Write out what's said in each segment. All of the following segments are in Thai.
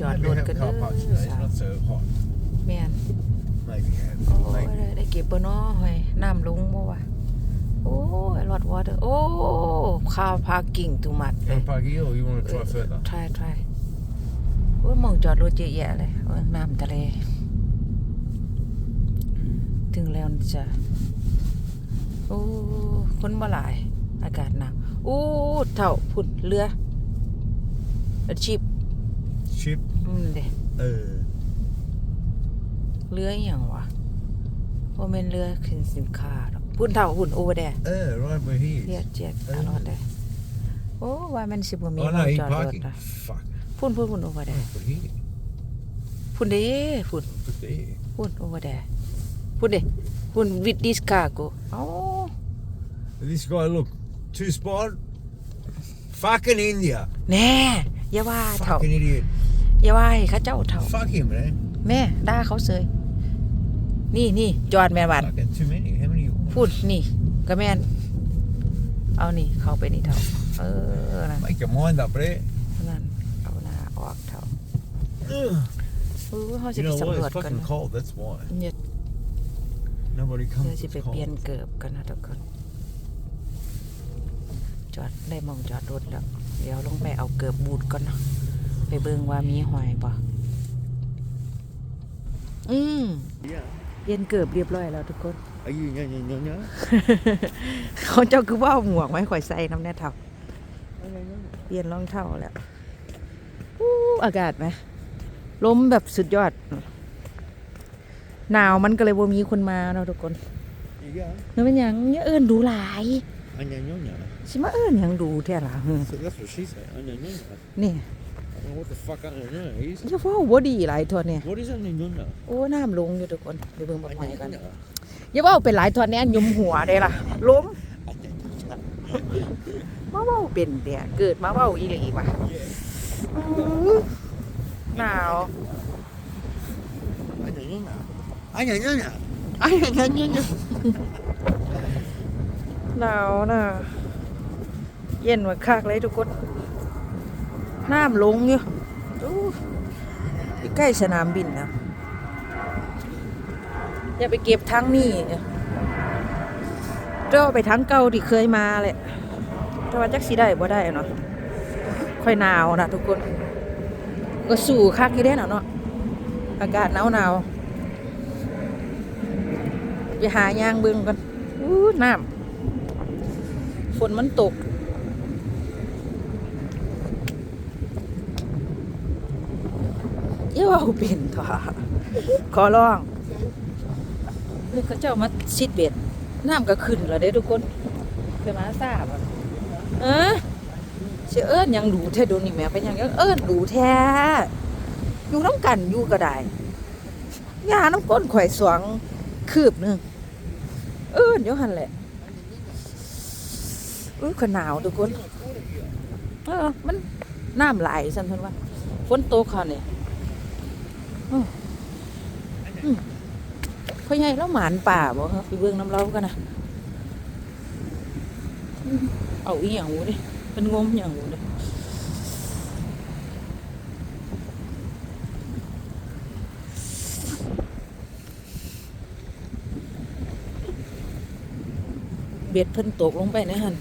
จอดรถกันเด้อ Car parks today. It's not so hot. แม่น Maybe have. โอ้ย Maybe. ได้เก็บบ่เนาะเฮ้ยน้ำลงบ่วะโอ้ยรอดวอเตอร์โอ้คาพากิ่งตุมัด You want to park here or you want to try further? ทายทายโอ้ยหมองจอดรถเยอะแยะเลยโอ้ยน้ำทะเล ถึงแล้วนะจ้ะโอ้คนบ่หลาย อากาศหนาวโอ้เท่าพุ่นเรือชิ ป Ship. อืมเด้ Uh, เรืออหย่างวะว่าเป็นเรือขึ้นสินค้าดอกพุ่นเท่าหุ่นโอเวอร์แด uh, right where he เรีย is. กเจ็ดเออ ตลอดเลยโอ้ว่ามันสิบ่มี Oh หม้ no, อง he's จอดรถ parking. นะ Fuck. พุ่นพุ่นพุ่นโอเวอร์แด But here. พุ่นเด้พุ่น But there. พุ่นโอเวอร์แดพุ่นเด้พุ่นวิดดิสคาโกเอ้า This guy, look, two spot. Fucking India. แน่อย่าว่าเท่า Fucking idiot. อย่าว่าให้เขาเจ้าเท่า Fuck him, man. แม่ด่าเขาเสยนี่นี่จอดแม่บัด Fucking too many. How many? พูดนี่ก็แม่น เอานี่เข้าไปนี่เท่า เออนั่น Make your mind up, there. นั่นเอาหน้าออกเท่า Ugh. เออเขาสิ You ไป know สำ what? รวจ It's กัน fucking cold. That's why. เนี่ย Nobody เดี๋ยว comes. สิไป It's เปลี่ยน cold. เกือบกันนะทุกคนจอดได้มองจอดรถแล้ว เดี๋ยวลงไปเอาเกือบบูดก่อนเนาะ ไปเบิ่งว่ามีหอยป่ะอืม Yeah. เปลี่ยนเกือบเรียบร้อยแล้วทุกคน Are you? Yeah, yeah, yeah, yeah. เขาเจ้าคือว่าเอาหมวกไว้ข่อยใส่น้ำแน่เท่าเปลี่ยนรองเท้าแล้วอู้อากาศไหมลมแบบสุดยอด หนาวมันก็เลยบ่มีคนมาเนาะทุกคน You go. นั่นเป็นหยังอย่าเอิ้นดูหลาย And yeah, yeah, yeah. สิมาเอิ้นหยังดูแท้ล่ะหึ So that's what she said. And yeah, yeah, yeah. นี่ I don't know what the fuck I don't know. He's. อย่าเว้าบ่ดีหลายทอนเนี่ย What is that in Yunda? โอ้น้ำลงอยู่ทุกคนไปเบิ่งบักหอยกัน yeah. อย่าเว้าเป็นหลายทอนแน่ยุมหัวได้ล่ะล้มมาเว้าเป็นเดียเกิดมาเว้าอีหลีว่ะอื้อหนาว And yeah, yeah. And yeah, yeah, yeah. ไอ้อย่างนั้นยังหนาวนะเย็นมาคักเลยทุกคน น้ำลงอยู่อู้อยู่ใกล้สนามบินนะอย่าไปเก็บทั้งนี่เจ้าไปทั้งเก่าที่เคยมาเลยแต่ว่าจักสิได้บ่ได้เนาะค่อยหนาวนะทุกคน ก็สู่คักอยู่ได้เนาะอากาศหนาวหนาวไปหายางเบิ่งกันอู้น้ำฝนมันตก เอ้าเอาเป็นถอะขอร้องนี่เขาเจ้ามาซิดเบ็ดน้ำก็ขึ้นแล้วเด้ทุกคนเคยมาทราบอะเออเชื่อเอิ้นยังดูแท้ดนนี่แม่เป็นยังยังเอิ้นดูแท้อยู่น้ำกันอยู่ก็ได้ยาน้ำก้นข่อยสวงคืบหนึงเออเดี๋ยวหันแหละอุ้ยขนาวทุกคนเออมันน้ำไหลสันเพิ่นว่าฝนตกค่ะเนี่ย พ่อใหญ่แล้วหมานป่าบ่ครับไปเบิ่งน้ำเล้ากันนะเอาอีหยังหูดิเป็นงมอหย่างหูดิเบ็ดเพิ่นตกลงไปนะฮัน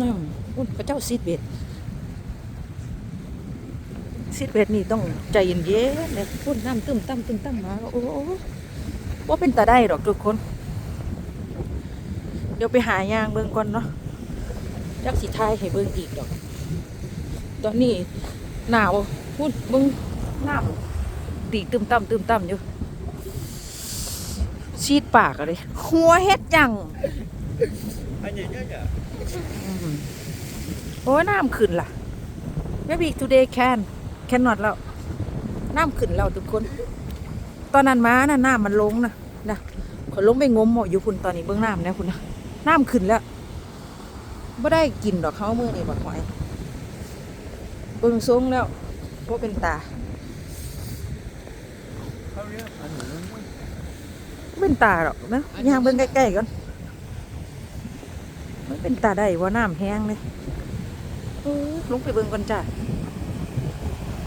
น้ำอุ้ยพระเจ้าซีดเบ็ด ซีดเบ็ดนี่ต้องใจเย็นๆเนี่ยพุ่นน้ำตึมตั้มตึมตั้มมาโอ้โหว่าเป็นตาได้หรอกทุกคน เดี๋ยวไปหายางเบิ่งก่อนเนาะจักสิทายให้เบิ่งอีกดอก ตอนนี้หนาวพุ่นเบิ่งน้ำตีตึมตั้มตึมตั้มอยู่ชีดปากอะเลยหัวเฮ็ดยัง And yeah, yeah, yeah. โอ้ยน้ำขึ้นล่ะ maybe today can cannot แล้ว น้ำขึ้นแล้วทุกคน ตอนนั้นมาน่ะน้ำมันลงนะนะขอลงไปงมหมออยู่คุณตอนนี้เบื้องน้ำนี่ยคุณนะน้ำขึ้นแล้วไม่ได้กินดอกเขาเมื่อนี่บักหอยเบิ่งทรงแล้วพวเป็นตาเป็นตาหรอกนะย่างเบิ่งใกล้ๆก่อนมันเป็นตาได้ว่าน้ำแห้งเลยลงไปเบิ่งก่อนจ้ะ